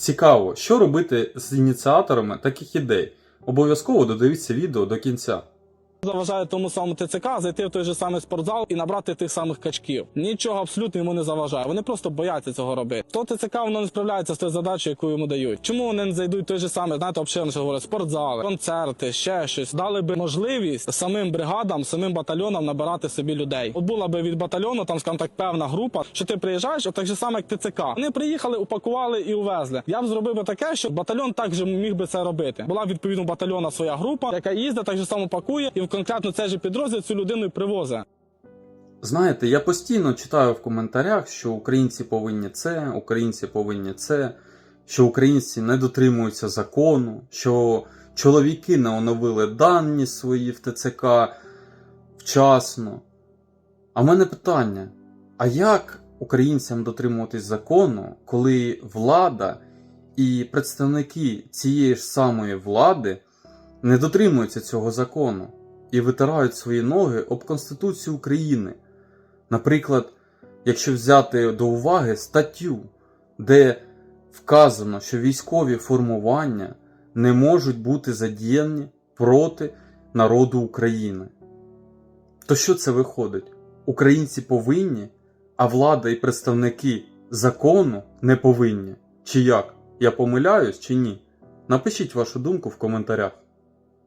Цікаво, що робити з ініціаторами таких ідей. Обов'язково додивіться відео до кінця. Заважає тому самому ТЦК зайти в той же самий спортзал і набрати тих самих качків. Нічого абсолютно йому не заважає. Вони просто бояться цього робити. То ТЦК воно не справляється з тою задачею, яку йому дають. Чому вони не зайдуть в той же самий, знаєте, обширно говорять, спортзали, концерти, ще щось. Дали би можливість самим бригадам, самим батальйонам набирати собі людей. От була би від батальйону, там скажімо так, певна група, що ти приїжджаєш, так же саме як ТЦК. Вони приїхали, упакували і увезли. Я б зробив би таке, що батальйон також міг би це робити. Була відповідно батальйона своя група, яка їздить, так же само пакує, і конкретно цей же підрозділ цю людину і привозить. Знаєте, я постійно читаю в коментарях, що українці повинні це, українці повинні це, що українці не дотримуються закону, що чоловіки не оновили дані свої в ТЦК вчасно. А в мене питання: а як українцям дотримуватись закону, коли влада і представники цієї ж самої влади не дотримуються цього закону і витирають свої ноги об Конституцію України? Наприклад, якщо взяти до уваги статтю, де вказано, що військові формування не можуть бути задіяні проти народу України. То що це виходить? Українці повинні, а влада і представники закону не повинні? Чи як? Я помиляюсь чи ні? Напишіть вашу думку в коментарях.